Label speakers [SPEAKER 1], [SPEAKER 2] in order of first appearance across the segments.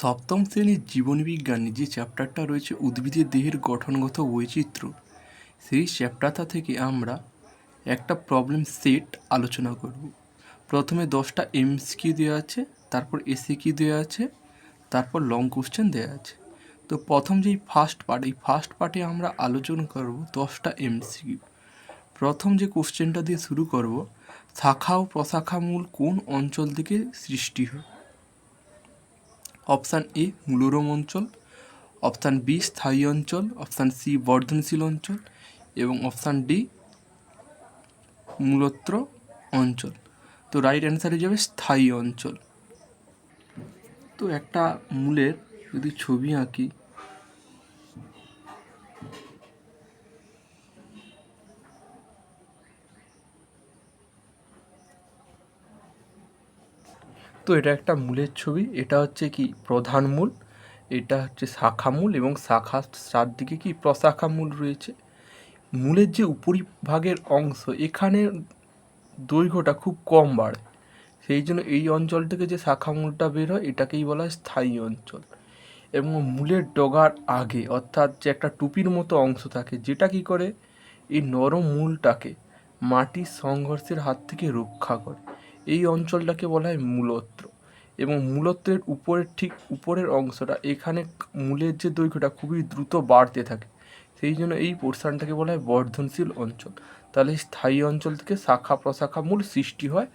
[SPEAKER 1] সপ্তম শ্রেণির জীবনবিজ্ঞানে যে চ্যাপ্টারটা রয়েছে উদ্ভিদের দেহের গঠনগত বৈচিত্র্য, সেই চ্যাপ্টারটা থেকে আমরা একটা প্রবলেম সেট আলোচনা করব। প্রথমে দশটা এমসিকিউ দেওয়া আছে, তারপর এসি এসিকিউ দেওয়া আছে, তারপর লং কোশ্চেন দেওয়া আছে। তো প্রথম যেই ফার্স্ট পার্ট এই ফার্স্ট পার্টে আমরা আলোচনা করব দশটা এমসিকিউ প্রথম যে কোশ্চেনটা দিয়ে শুরু করব, শাখা ও প্রশাখা মূল কোন অঞ্চল থেকে সৃষ্টি হয়? অপশান এ মুলোরম অঞ্চল, অপশান বি স্থায়ী অঞ্চল, অপশান সি বর্ধনশীল অঞ্চল এবং অপশান ডি মূলত্র অঞ্চল। তো রাইট অ্যান্সার হয়ে যাবে স্থায়ী অঞ্চল। তো একটা মূলের যদি ছবি আঁকি তো এটা একটা মূলের ছবি। এটা হচ্ছে কি প্রধান মূল, এটা হচ্ছে শাখা মূল এবং শাখা চারদিকে কি প্রশাখা মূল রয়েছে। মূলের যে উপরিভাগের অংশ, এখানে দৈর্ঘ্যটা খুব কম বাড়ে। সেই জন্য এই অঞ্চল থেকে যে শাখা মূলটা বের হয়, এটাকেই বলা হয় স্থায়ী অঞ্চল। এবং মূলের ডগার আগে, অর্থাৎ যে একটা টুপির মতো অংশ থাকে, যেটা কি করে? এই নরম মূলটাকে মাটির সংঘর্ষের হাত থেকে রক্ষা করে। এই অঞ্চলটাকে বলা হয় মূলত্র এবং মূলত্রের উপরের ঠিক উপরের অংশটা, এখানে মূলের যে দৈর্ঘ্যটা খুবই দ্রুত বাড়তে থাকে। সেই জন্য এই পোর্শনটাকে বলা হয় বর্ধনশীল অঞ্চল। তাহলে স্থায়ী অঞ্চল থেকে শাখা প্রশাখা মূল সৃষ্টি হয়।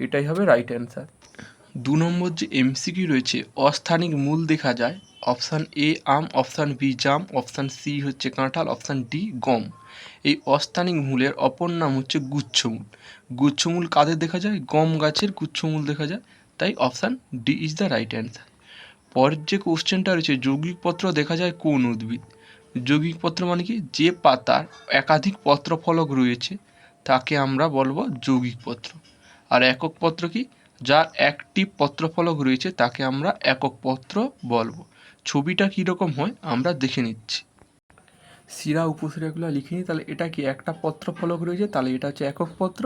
[SPEAKER 1] এটাই হবে রাইট অ্যান্সার দু নম্বর যে এমসিকিউ রয়েছে, অস্থানিক মূল দেখা যায়। অপশান এ আম। অপশান বি জাম। অপশান সি হচ্ছে কাঁঠাল। অপশান ডি গম। এই অস্থানিক মূলের অপর নাম হচ্ছে গুচ্ছমূল। গুচ্ছমূল কাদের দেখা যায়? গম গাছের গুচ্ছমূল দেখা যায়। তাই option D is the right answer. পরের যে কোশ্চেনটা রয়েছে, যৌগিক পত্র দেখা যায় কোন উদ্ভিদ? যৌগিক পত্র মানে কি? যে পাতার একাধিক পত্রফলক রয়েছে, তাকে আমরা বলব যৌগিক পত্র। আর একক পত্র কি? যার একটি পত্রফলক রয়েছে, তাকে আমরা একক পত্র বলব। ছবিটা কীরকম হয়, আমরা দেখে নিচ্ছি। শিরা লিখে নিই তাহলে এটা কি একটা পত্রফলক রয়েছে? তাহলে এটা হচ্ছে একক পত্র।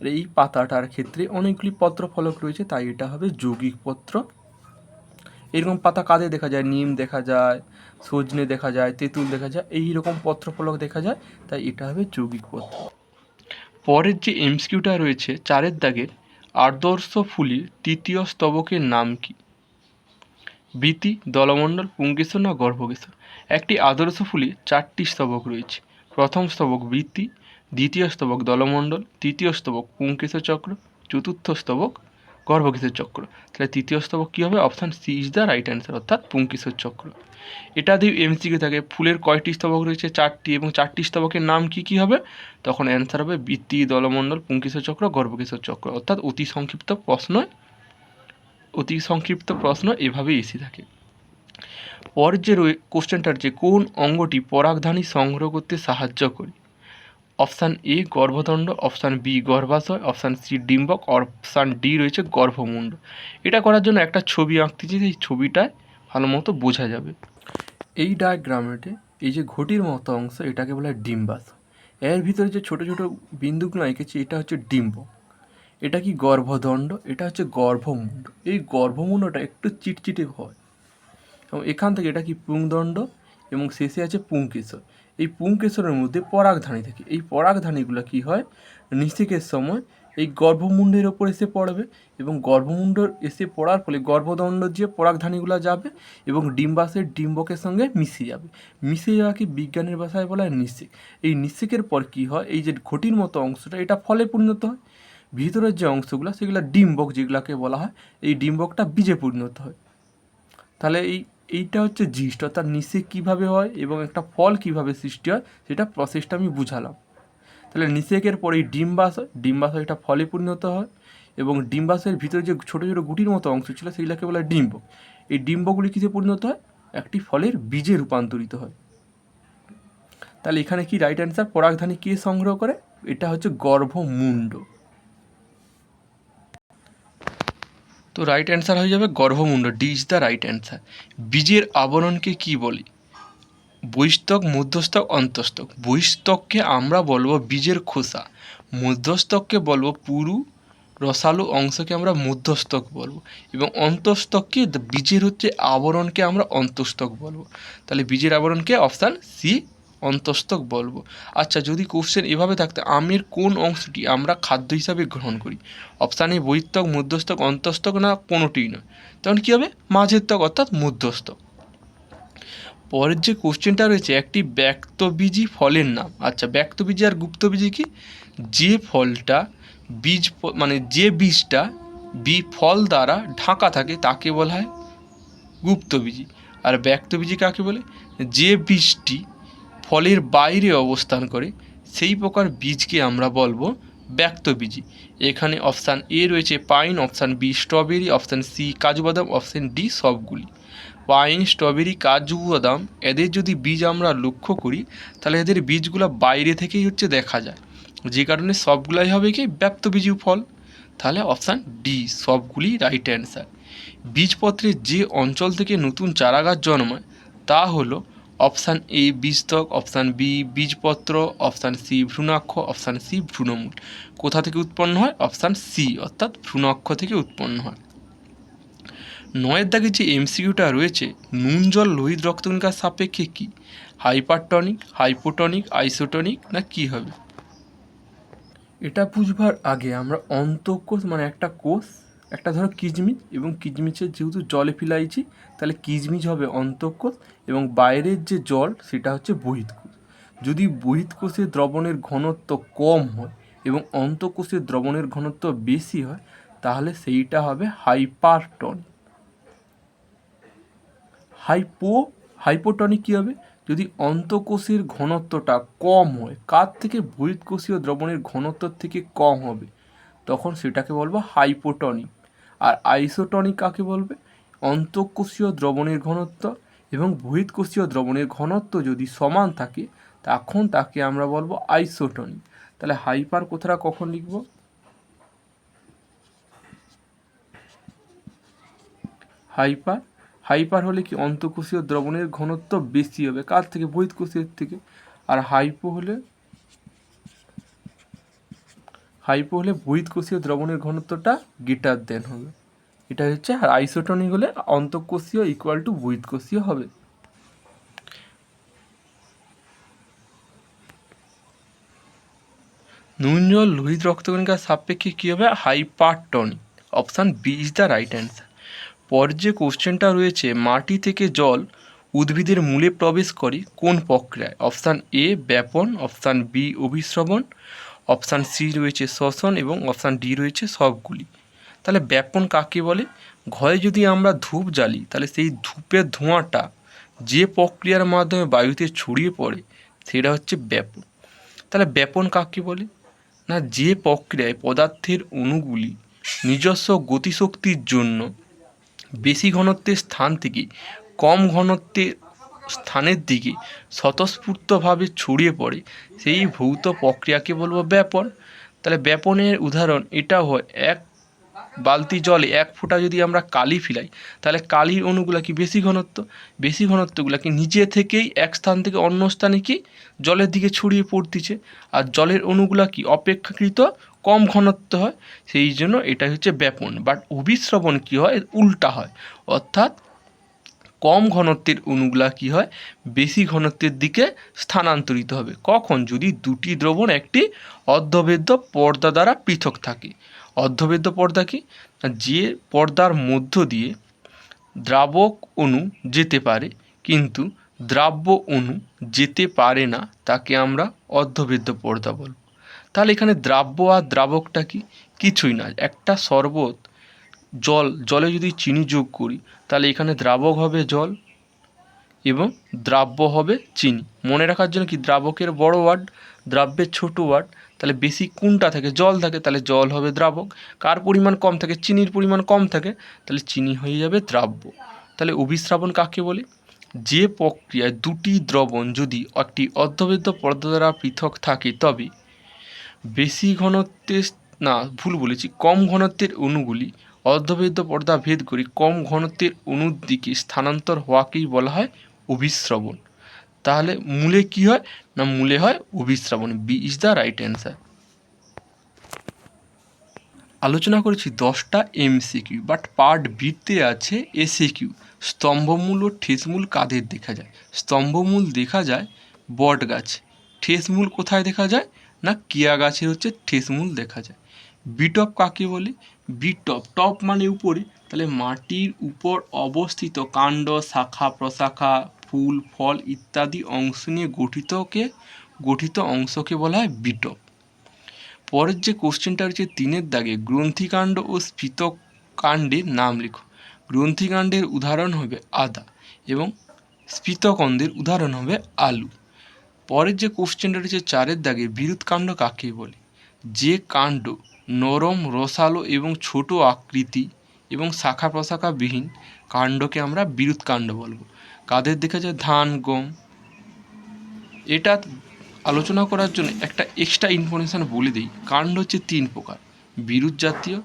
[SPEAKER 1] আর এই পাতাটার ক্ষেত্রে অনেকগুলি পত্রফলক রয়েছে, তাই এটা হবে যৌগিক পত্র। এরকম পাতা কাদের দেখা যায়? নিম দেখা যায়, সজনে দেখা যায়, তেঁতুল দেখা যায় এই রকম পত্রফলক দেখা যায়, তাই এটা হবে যৌগিক পত্র। পরের যে এমসকিউটা রয়েছে, চারের দাগের আদর্শ ফুলির তৃতীয় স্তবকের নাম কি? বৃতি, দলমণ্ডল পুঙ্কেশ্বর না গর্ভকেশ্বর একটি আদর্শ ফুলে চারটি স্তবক রয়েছে। প্রথম স্তবক বৃত্তি দ্বিতীয় স্তবক দলমণ্ডল, তৃতীয় স্তবক পুঙ্কেশ্বর চক্র, চতুর্থ স্তবক গর্ভকেশ্বর চক্র। তাহলে তৃতীয় স্তবক কী হবে? Option C is the right answer অর্থাৎ পুঙ্কেশ্বর চক্র। এটা দিয়ে এমসিকে থাকে, ফুলের কয়টি স্তবক রয়েছে? চারটি, এবং চারটি স্তবকের নাম কি কি হবে? তখন অ্যান্সার হবে বৃত্তি দলমণ্ডল পুঙ্কেশ্বর চক্র গর্ভকেশ্বর চক্র। অর্থাৎ অতি সংক্ষিপ্ত প্রশ্ন অতি সংক্ষিপ্ত প্রশ্ন এভাবেই এসে থাকে। পরের যে রয়ে, কোশ্চেনটার যে, কোন অঙ্গটি পরাগধানী সংগ্রহ করতে সাহায্য করে? অপশান এ, গর্ভদণ্ড, অপশান বি, গর্ভাশয়, অপশান সি, ডিম্বক, অপশান ডি রয়েছে গর্ভমুণ্ড। এটা করার জন্য একটা ছবি আঁকতেছি সেই ছবিটায় ভালো মতো বোঝা যাবে। এই ডায়াগ্রামেটে এই যে ঘটির মতো অংশ, এটাকে বলা হয় ডিম্বাশয়। এর ভিতরে যে ছোটো ছোটো বিন্দুগুলো এঁকেছি, এটা হচ্ছে ডিম্বক এটা কি গর্ভদণ্ড? এটা হচ্ছে গর্ভমুণ্ড। এই গর্ভমুণ্ডটা একটু চিটচিটে হয়। এবং এখান থেকে এটা কি পুংদণ্ড এবং শেষে আছে পুংকেশর। এই পুংকেশরের মধ্যে পরাগধানী থাকে। এই পরাগধানীগুলো কি হয়? নিষেকের সময় এই গর্ভমুণ্ডের ওপর এসে পড়বে এবং গর্ভমুণ্ড এসে পড়ার ফলে গর্ভদণ্ড দিয়ে পরাগধানীগুলো যাবে এবং ডিম্বাশয়ের ডিম্বকের সঙ্গে মিশে যাবে। মিশে যাওয়াকে বিজ্ঞানের ভাষায় বলা হয় নিষেক। এই নিষেকের পর কি হয়? এই যে ঘটির মতো অংশটা, এটা ফলে পরিণত হয়। ভিতরের যে অংশগুলো, সেগুলো ডিম্বক যেগুলোকে বলা হয়, এই ডিম্বকটা বীজে পরিণত হয়। তাহলে এই, এইটা হচ্ছে জিস্ট অর্থাৎ নিষেক কীভাবে হয় এবং একটা ফল কীভাবে সৃষ্টি হয়, সেটা প্রসেসটা আমি বুঝালাম। তাহলে নিষেকের পরে এই ডিম্বাশয় ডিম্বাশয় এটা ফলে পরিণত হয় এবং ডিম্বাশয়ের ভিতরে যে ছোটো ছোটো গুটির মতো অংশ ছিল, সেগুলোকে বলা হয় ডিম্বক। এই ডিম্বকগুলি কিসে পরিণত হয়? একটি ফলের বীজে রূপান্তরিত হয়। তাহলে এখানে কি রাইট অ্যান্সার পরাগধানী কে সংগ্রহ করে? এটা হচ্ছে গর্ভমুণ্ড। তো রাইট অ্যান্সার হয়ে যাবে গর্ভমুণ্ড D is the right answer বীজের আবরণকে কি বলি? বহিস্তক মধ্যস্তক অন্তস্তক। বহিস্তককে আমরা বলব বীজের খোসা। মধ্যস্তককে বলব পুরু, রসালো অংশকে আমরা মধ্যস্থক বলব। এবং অন্তঃস্থককে বীজের হচ্ছে আবরণকে আমরা অন্তঃস্থক বলব। তাহলে বীজের আবরণকে অপশান সি অন্তঃস্থক বলব। আচ্ছা যদি কোশ্চেন এভাবে থাকতো, আমের কোন অংশটি আমরা খাদ্য হিসাবে গ্রহণ করি? অপশান এ বহিত্বক মধ্যস্থক, অন্তঃস্থক না কোনোটিই নয়? তখন কী হবে? মাঝের ত্বক, অর্থাৎ মধ্যস্থক। পরের যে কোশ্চেনটা রয়েছে, একটি ব্যক্তবীজী ফলের নাম। আচ্ছা ব্যক্তবীজি আর গুপ্তবীজি কি? যে ফলটা বীজ মানে যে বীজটা বি ফল দ্বারা ঢাকা থাকে, তাকে বলা হয় গুপ্তবীজি। আর ব্যক্তবীজি কাকে বলে? যে বীজটি ফলের বাইরে অবস্থান করে, সেই প্রকার বীজকে আমরা বলব ব্যক্তবীজী এখানে অপশান এ রয়েছে pine option B strawberry option C কাজু বাদাম অপশান ডি সবগুলি। পাইন স্ট্রবেরি কাজু বাদাম এদের যদি বীজ আমরা লক্ষ্য করি, তাহলে এদের বীজগুলো বাইরে থেকেই হচ্ছে দেখা যায়। যে কারণে সবগুলাই হবে কি ব্যক্তবীজী ফল। তাহলে অপশান ডি সবগুলি রাইট অ্যান্সার বীজপত্রের যে অঞ্চল থেকে নতুন চারাগাছ জন্মায়, তা হলো অপশান এ বীজতক অপশান বি বীজপত্র, অপশান সি ভ্রূণাক্ষ, অপশান সি ভ্রূণমূল। কোথা থেকে উৎপন্ন হয়? অপশান সি, অর্থাৎ ভ্রূণাক্ষ থেকে উৎপন্ন হয়। নয়ের দাগে যে এমসিকিউটা রয়েছে, নুন, জল, লোহিত রক্তকণিকার সাপেক্ষে কি? হাইপারটনিক, হাইপোটনিক, আইসোটনিক, না কি হবে? এটা বুঝবার আগে আমরা অন্তঃকোষ মানে একটা কোষ একটা ধরো কিজমিজ এবং কিজমিজের যেহেতু জলে ফিলাইছি তাহলে কিজমিজ হবে অন্তঃকোষ এবং বাইরের যে জল সেটা হচ্ছে বহিঃকোষ। যদি বহিঃকোষের দ্রবণের ঘনত্ব কম হয় এবং অন্তঃকোষের দ্রবণের ঘনত্ব বেশি হয়, তাহলে সেইটা হবে হাইপারটন। হাইপো, হাইপোটনিক কী হবে? যদি অন্তঃকোষের ঘনত্বটা কম হয়, কার থেকে? বহিঃকোষীয় দ্রবণের ঘনত্ব থেকে কম হবে, তখন সেটাকে বলব হাইপোটনিক। আর আইসোটনিক কাকে বলবে? অন্তঃকোষীয় দ্রবণের ঘনত্ব এবং বহিঃকোষীয় দ্রবণের ঘনত্ব যদি সমান থাকে, তখন তাকে আমরা বলব আইসোটনিক। তাহলে হাইপার কথাটা কখন লিখব? হাইপার? হাইপার হলে কি অন্তঃকোষীয় দ্রবণের ঘনত্ব বেশি হবে? কার থেকে? বহিঃকোষীয় থেকে। আর হাইপো হলে হাইপো হলে বহিঃকোষীয় দ্রবণের ঘনত্বটা গিটার দেন হবে। এটা হচ্ছে আর আইসোটনিক হলে অন্তঃকোষীয় ইকুয়াল টু বহিঃকোষীয় হবে। নুন, জল, লোহিত রক্তকণিকার সাপেক্ষে কী হবে? Hypertonic option B is the right answer পর যে কোশ্চেনটা রয়েছে, মাটি থেকে জল উদ্ভিদের মূলে প্রবেশ করে কোন প্রক্রিয়ায়? অপশান এ ব্যাপন। অপশান বি অভিশ্রবণ অপশান সি রয়েছে শ্বসন এবং অপশান ডি রয়েছে সবগুলি। তাহলে ব্যাপন কাকে বলে? ঘরে যদি আমরা ধূপ জ্বালি, তাহলে সেই ধূপের ধোঁয়াটা যে প্রক্রিয়ার মাধ্যমে বায়ুতে ছড়িয়ে পড়ে, সেটা হচ্ছে ব্যাপন। তাহলে ব্যাপন কাকে বলে? না, যে প্রক্রিয়ায় পদার্থের অণুগুলি নিজস্ব গতিশক্তির জন্য বেশি ঘনত্বের স্থান থেকে কম ঘনত্বের স্থানের দিকে স্বতঃস্ফূর্তভাবে ছড়িয়ে পড়ে। সেই ভৌত প্রক্রিয়াকে বলব ব্যাপন। তাহলে ব্যাপনের উদাহরণ এটাও হয় এক বালতি জলে এক ফোঁটা যদি আমরা কালি ফিলাই, তাহলে কালির অণুগুলা কি বেশি ঘনত্ব? বেশি ঘনত্বগুলা কি নিজে থেকেই এক স্থান থেকে অন্য স্থানে কি জলের দিকে ছড়িয়ে পড়তিছে? আর জলের অণুগুলা কি অপেক্ষাকৃত কম ঘনত্ব হয়? সেই জন্য এটা হচ্ছে ব্যাপন। বাট অভিশ্রবণ কি হয়? উল্টা হয়। অর্থাৎ কম ঘনত্বের অণুগুলা কি হয়? বেশি ঘনত্বের দিকে স্থানান্তরিত হবে। কখন? যদি দুটি দ্রবণ একটি অর্ধবেদ্য পর্দা দ্বারা পৃথক থাকে। অর্ধবেদ্য পর্দা কি? যে পর্দার মধ্য দিয়ে দ্রাবক অণু যেতে পারে, কিন্তু দ্রাব্য অণু যেতে পারে না, তাকে আমরা অর্ধবেদ্য পর্দা বলব। তাহলে এখানে দ্রাব্য আর দ্রাবকটা কি? কিছুই না। একটা শরবত জল, জলে যদি চিনি যোগ করি, তাহলে এখানে দ্রাবক হবে জল এবং দ্রাব্য হবে চিনি। মনে রাখার জন্য কি দ্রাবকের বড় ওয়ার্ড, দ্রাব্যের ছোট ওয়ার্ড, তাহলে বেশি কোনটা থাকে? জল থাকে, তাহলে জল হবে দ্রাবক। কার পরিমাণ কম থাকে? চিনির পরিমাণ কম থাকে, তাহলে চিনি হয়ে যাবে দ্রাব্য। তাহলে অভিশ্রাবণ কাকে বলে? যে প্রক্রিয়ায় দুটি দ্রবণ যদি একটি অর্ধবেদ্য পর্দা দ্বারা পৃথক থাকে, তবে বেশি ঘনত্বের, না, ভুল বলেছি, কম ঘনত্বের অণুগুলি অর্ধবেদ্য পর্দা ভেদ করে কম ঘনত্বের অণুর দিকে স্থানান্তর হওয়াকেই বলা হয় অভিশ্রবণ তাহলে মূলে কি হয়? না মূলে হয় অভিশ্রবণ B is the right answer আলোচনা করেছি দশটা এমসিকিউ বাট পার্ট বিতে আছে এসিকিউ স্তম্ভমূল ও ঠেসমূল কাদের দেখা যায়? স্তম্ভমূল দেখা যায় বট গাছ। ঠেসমূল কোথায় দেখা যায়? না কিয়া গাছের হচ্ছে ঠেসমূল দেখা যায়। বিটপ কাকে বলে? বিটপ টপ মানে উপরে, তাহলে মাটির উপর অবস্থিত কাণ্ড, শাখা, প্রশাখা, ফুল, ফল ইত্যাদি অংশ নিয়ে গঠিতকে গঠিত অংশকে বলা হয় বিটপ পরের যে কোশ্চেনটা রয়েছে তিনের দাগে, গ্রন্থিকাণ্ড ও স্ফীতকাণ্ডের নাম লেখো। গ্রন্থিকাণ্ডের উদাহরণ হবে আদা এবং স্ফীতকন্দের উদাহরণ হবে আলু। পরের যে কোশ্চেনটা রয়েছে চারের দাগে, বিরুৎকাণ্ড কাকে বলে? যে কাণ্ড নরম, রসালো এবং ছোট আকৃতি এবং শাখা প্রশাখা বিহীন কাণ্ডকে আমরা বিরুৎকাণ্ড বলব। কাদের দেখা যায় ধান, গম, এটা আলোচনা করার জন্য একটা এক্সট্রা ইনফরমেশান বলে দিই। কাণ্ড হচ্ছে তিন প্রকার। বিরুৎ জাতীয়,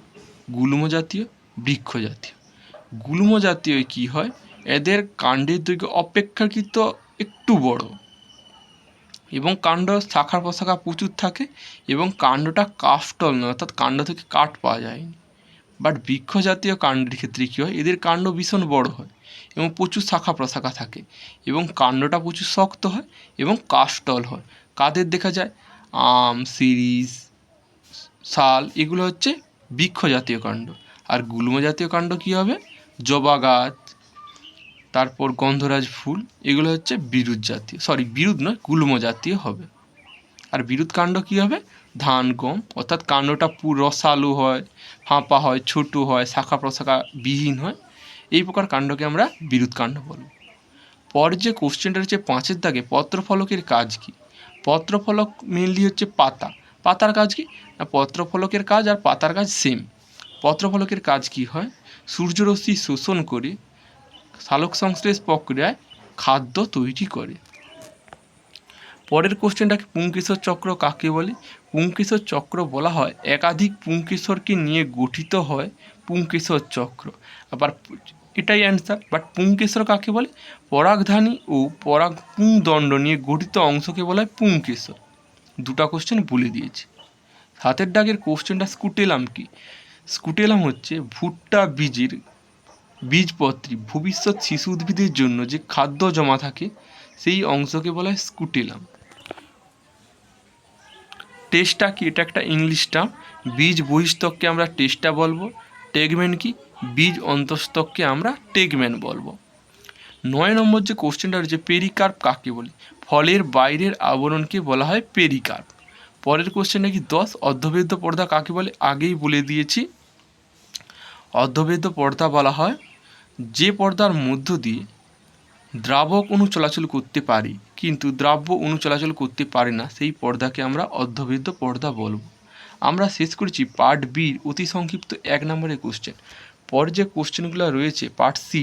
[SPEAKER 1] গুল্ম জাতীয়, বৃক্ষ জাতীয়। গুল্ম জাতীয় কী হয়? এদের কাণ্ডের দৈর্ঘ্য অপেক্ষাকৃত একটু বড়। এবং কাণ্ড শাখা প্রশাখা প্রচুর থাকে এবং কাণ্ডটা কাফটল নয়, অর্থাৎ কাণ্ড থেকে কাঠ পাওয়া যায়নি। বাট বৃক্ষ জাতীয় কাণ্ডের ক্ষেত্রে কী হয়? এদের কাণ্ড ভীষণ বড় হয় এবং প্রচুর শাখা প্রশাখা থাকে এবং কাণ্ডটা প্রচুর শক্ত হয় এবং কাষ্টল হয়। কাদের দেখা যায়? আম, সিরিজ, শাল, এগুলো হচ্ছে বৃক্ষ জাতীয় কাণ্ড। আর গুল্ম জাতীয় কাণ্ড কী হবে? জবা গাছ তারপর গন্ধরাজ ফুল, এগুলো হচ্ছে বিরুৎ জাতীয় সরি বিরুৎ নয়, গুল্ম জাতীয় হবে। আর বিরুৎ কাণ্ড কী হবে? ধান, গম, অর্থাৎ কাণ্ডটা পুরো রসালো হয়, ফাঁপা হয়, ছোটো হয়, শাখা প্রশাখা বিহীন হয়, এই প্রকার কাণ্ডকে আমরা বিরুৎ কাণ্ড বলব পর যে কোশ্চেনটা রয়েছে পাঁচের দাগে, পত্রফলকের কাজ কী? পত্রফলক মেনলি হচ্ছে পাতা। পাতার কাজ কি? না, পত্রফলকের কাজ আর পাতার কাজ সেম পত্রফলকের কাজ কি হয়? সূর্যরশ্মি শোষণ করে সালোক সংশ্লেষ প্রক্রিয়ায় খাদ্য তৈরি করে। পরের কোশ্চেনটাকে পুংকেশর চক্র কাকে বলে? পুংকেশর চক্র বলা হয় একাধিক পুংকেশরকে নিয়ে গঠিত হয় পুংকেশর চক্র। আবার এটাই অ্যান্সার বাট পুংকেশর কাকে বলে? পরাগধানী ও পরাগ পুংদণ্ড নিয়ে গঠিত অংশকে বলা হয় পুংকেশর। দুটা কোশ্চেন বলে দিয়েছে। হাতের ডাকের কোশ্চেনটা স্কুটেলাম কি? স্কুটেলাম হচ্ছে ভুট্টা বীজের বীজপত্রী, ভবিষ্যৎ শিশু উদ্ভিদের জন্য যে খাদ্য জমা থাকে, সেই অংশকে বলা হয় স্কুটেলাম। টেস্টা কি? এটা একটা ইংলিশ টার্ম। বীজ বহিস্তককে আমরা টেস্টা বলব। টেগমেন কি? বীজ অন্তস্তককে আমরা টেগমেন বলব। নয় নম্বর যে কোশ্চেনটা রয়েছে, পেরিকার্প কাকে বলি? ফলের বাইরের আবরণকে বলা হয় পেরিকার্প। পরের কোশ্চেনটা কি? দশ। অর্ধবেদ্য পর্দা কাকে বলে? আগেই বলে দিয়েছি। অর্ধবেদ্য পর্দা বলা হয় যে পর্দার মধ্য দিয়ে দ্রাবক অণু চলাচল করতে পারি, কিন্তু দ্রাব্য অণু চলাচল করতে পারে না, সেই পর্দাকে আমরা অর্ধবেদ্য পর্দা বলব। আমরা শেষ করেছি পার্ট বির অতি সংক্ষিপ্ত এক নম্বরের কোশ্চেন পর যে কোশ্চেনগুলো রয়েছে, পার্ট সি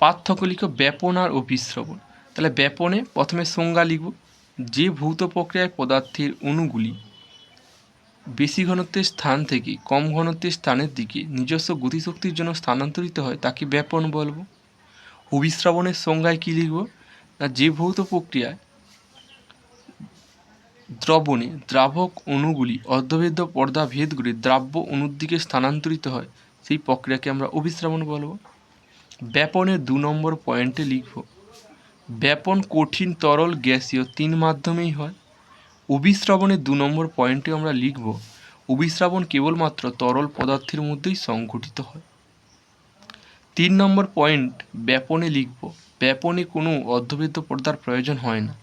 [SPEAKER 1] পার্থক্য ব্যাপন আর অভিশ্রবণ তাহলে ব্যাপনে প্রথমে সংজ্ঞা লিখব। যে ভৌত প্রক্রিয়ায় পদার্থের অণুগুলি বেশি ঘনত্বের স্থান থেকে কম ঘনত্বের স্থানের দিকে নিজস্ব গতিশক্তির জন্য স্থানান্তরিত হয়, তাকে ব্যাপন বলব। অভিশ্রাবণের সংজ্ঞায় কী লিখব? না, যে ভৌত প্রক্রিয়ায় দ্রবণে দ্রাবক অণুগুলি অর্ধভেদ্য পর্দা ভেদ করে দ্রাব্য অণুর দিকে স্থানান্তরিত হয়, সেই প্রক্রিয়াকে আমরা অভিশ্রাবণ বলব। ব্যাপনের দু নম্বর পয়েন্টে লিখব, ব্যাপন কঠিন তরল গ্যাসীয় তিন মাধ্যমেই হয়। অভিশ্রাবণের দু নম্বর পয়েন্টে আমরা লিখব অভিশ্রাবণ কেবলমাত্র তরল পদার্থের মধ্যেই সংঘটিত হয়। তিন নম্বর পয়েন্ট ব্যাপনে লিখব, ব্যাপনে কোনো অর্ধবেদ্য পর্দার প্রয়োজন হয় না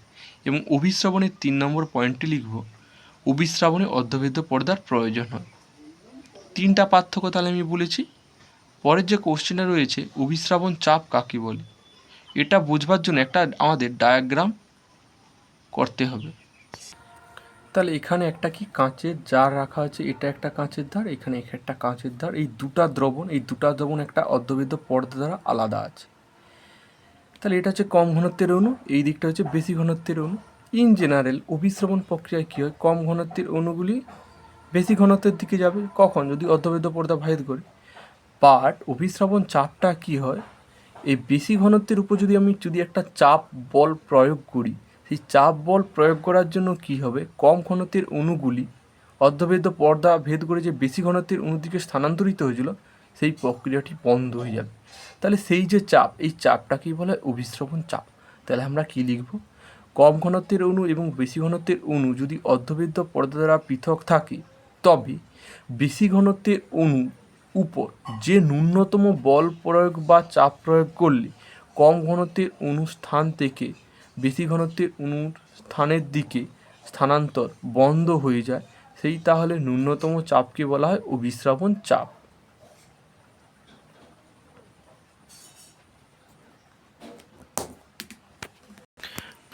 [SPEAKER 1] এবং অভিশ্রাবণের তিন নম্বর পয়েন্টে লিখব অভিশ্রাবণে অর্ধবেদ্য পর্দার প্রয়োজন হয়। তিনটা পার্থক্য তাহলে আমি বলেছি। পরের যে কোশ্চেনটা রয়েছে অভিশ্রাবণ চাপ কাকে বলে? এটা বুঝবার জন্য একটা আমাদের ডায়াগ্রাম করতে হবে। তাহলে এখানে একটা কি কাঁচের জার রাখা আছে? এটা একটা কাঁচের ধার, এখানে একটা কাঁচের ধার। এই দুটা দ্রবণ, এই দুটা দ্রবণ একটা অর্ধবেদ্য পর্দা দ্বারা আলাদা আছে। তাহলে এটা হচ্ছে কম ঘনত্বের অণু, এই দিকটা হচ্ছে বেশি ঘনত্বের অণু। ইন জেনারেল অভিশ্রবণ প্রক্রিয়ায় কী হয়? কম ঘনত্বের অণুগুলি বেশি ঘনত্বের দিকে যাবে। কখন? যদি অর্ধবেদ্য পর্দা ভেদ করে। বাট অভিশ্রবণ চাপটা কি হয়? এই বেশি ঘনত্বের উপর যদি আমি, যদি একটা চাপ বল প্রয়োগ করি সেই চাপ বল প্রয়োগ করার জন্য কি হবে? কম ঘনত্বের অণুগুলি অর্ধভেদ্য পর্দা ভেদ করে যে বেশি ঘনত্বের অণুর দিকে স্থানান্তরিত হয়েছিল, সেই প্রক্রিয়াটি বন্ধ হয়ে যাবে। তাহলে সেই যে চাপ, এই চাপটাকেই বলা হয় অভিস্রবণ চাপ। তাহলে আমরা কী লিখব? কম ঘনত্বের অণু এবং বেশি ঘনত্বের অণু যদি অর্ধভেদ্য পর্দা দ্বারা পৃথক থাকে, তবে বেশি ঘনত্বের অণু উপর যে ন্যূনতম বল প্রয়োগ বা চাপ প্রয়োগ করলে কম ঘনত্বের অণু স্থান থেকে বেশি ঘনত্বের অণুর স্থানের দিকে স্থানান্তর বন্ধ হয়ে যায়, সেই তাহলে ন্যূনতম চাপকে বলা হয় অভিস্রাবণ চাপ।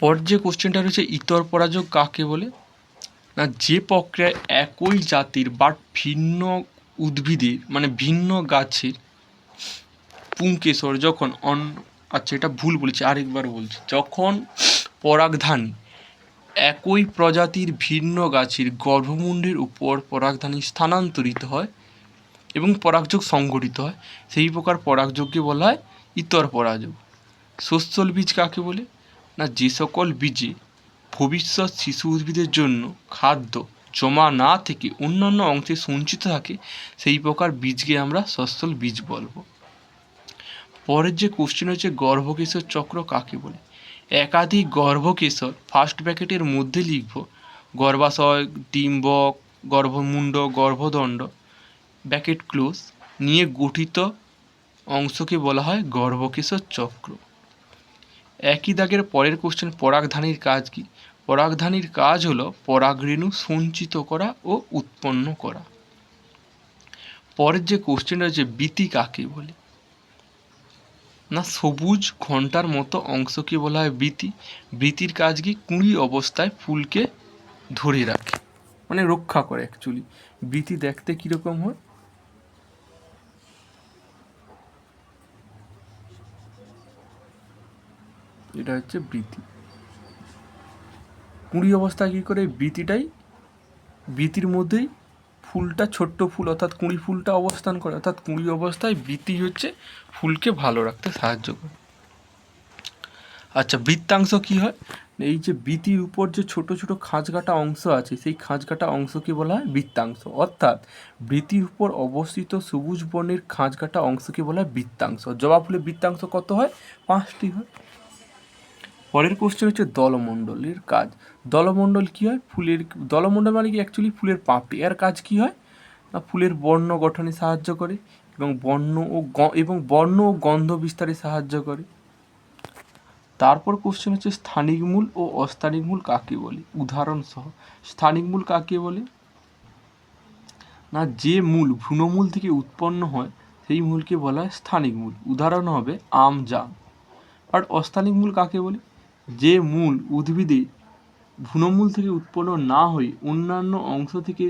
[SPEAKER 1] পর যে কোশ্চেনটা রয়েছে, ইতর পরাজক কাকে বলে? না, যে প্রক্রিয়ায় একই জাতির বা ভিন্ন উদ্ভিদের মানে ভিন্ন গাছের পুংকেশর যখন অন আচ্ছা এটা ভুল বলেছি, আরেকবার বলছি। যখন পরাগধানী একই প্রজাতির ভিন্ন গাছের গর্ভমুণ্ডের উপর পরাগধানী স্থানান্তরিত হয় এবং পরাগযোগ সংঘটিত হয়, সেই প্রকার পরাগযোগকে বলা হয় ইতর পরাগযোগ। শস্যল বীজ কাকে বলে? না, যে সকল বীজে ভবিষ্যৎ শিশু উদ্ভিদের জন্য খাদ্য জমা না থেকে অন্যান্য অংশে সঞ্চিত থাকে, সেই প্রকার বীজকে আমরা সস্যল বীজ বলব। পরের যে কোশ্চেন হচ্ছে গর্ভকেশর চক্র কাকে বলে? একাধিক গর্ভকেশর ফার্স্ট ব্র্যাকেটের মধ্যে লিখব, গর্ভাশয়, ডিম্বক, গর্ভমুণ্ড, গর্ভদণ্ড ব্যাকেট ক্লোজ নিয়ে গঠিত অংশকে বলা হয় গর্ভকেশর চক্র। একই দাগের পরের কোশ্চেন পরাগধানীর কাজ কি? পরাগধানীর কাজ হলো পরাগরেণু সঞ্চিত করা ও উৎপন্ন করা। পরের যে কোশ্চেন রয়েছে বীতি কাকে বলে? না সবুজ ঘণ্টার মতো অংশকে বলা হয় বৃতি? বৃতির কাজ কি? কুঁড়ি অবস্থায় ফুলকে ধরে রাখে। মানে রক্ষা করে অ্যাকচুয়ালি বৃতি দেখতে কীরকম হয়? এটা হচ্ছে বৃতি। কুঁড়ি অবস্থায় কী করে? বৃতিটাই বৃতির মধ্যেই ফুলটা ছোট্ট ফুল, অর্থাৎ কুঁড়ি ফুলটা অবস্থান করে, অর্থাৎ কুঁড়ি অবস্থায় বৃতি হচ্ছে ফুলকে ভালো রাখতে সাহায্য করে। আচ্ছা বৃত্তাংশ কি হয়? এই যে বৃতির উপর যে ছোট ছোট খাঁজ কাটা অংশ আছে, সেই খাঁজ কাটা অংশকে বলা হয় বৃত্তাংশ। অর্থাৎ বৃতির উপর অবস্থিত সবুজ বর্ণের খাঁজ কাটা অংশকে বলা হয় বৃত্তাংশ। জবা ফুলের বৃত্তাংশ কত হয়? পাঁচটি হয়। পরের কোশ্চেন হচ্ছে দলমণ্ডলের কাজ। দলমণ্ডল কী হয়? ফুলের, দলমণ্ডল মানে কি অ্যাকচুয়ালি ফুলের পাপড়ি। এর কাজ কী হয়? না, ফুলের বর্ণ গঠনে সাহায্য করে এবং বর্ণ ও এবং বর্ণ ও গন্ধ বিস্তারে সাহায্য করে। তারপর কোশ্চেন হচ্ছে স্থানিক মূল ও অস্থানিক মূল কাকে বলে? উদাহরণ সহ। স্থানিক মূল কাকে বলে? না, যে মূল ভ্রূণমূল থেকে উৎপন্ন হয়, সেই মূলকে বলা হয় স্থানিক মূল। উদাহরণ হবে আম, জাম। আর অস্থানিক মূল কাকে বলে? যে মূল উদ্ভিদে ভ্রূণমূল থেকে উৎপন্ন না হয়ে অন্যান্য অংশ থেকে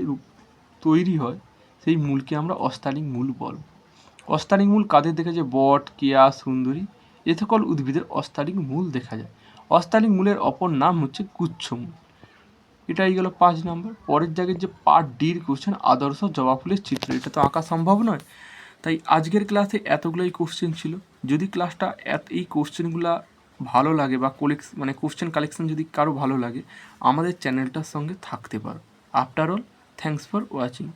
[SPEAKER 1] তৈরি হয়, সেই মূলকে আমরা অস্থানিক মূল বলব। অস্থানিক মূল কাদের দেখা যায়? বট, কেয়া, সুন্দরী এ সকল উদ্ভিদের অস্থানিক মূল দেখা যায়। অস্থানিক মূলের অপর নাম হচ্ছে গুচ্ছমূল এটাই গেল পাঁচ নম্বর। পরের জায়গায় যে পার্ট ডির কোশ্চেন আদর্শ জবা ফুলের চিত্র। এটা তো আঁকা সম্ভব নয়। তাই আজকের ক্লাসে এতগুলোই কোশ্চেন ছিল। যদি ক্লাসটা এত, এই কোশ্চেনগুলো ভালো লাগে বা কোলেক্স মানে কোশ্চেন কালেকশন যদি কারও ভালো লাগে, আমাদের চ্যানেলটার সঙ্গে থাকতে পারো। After all thanks for watching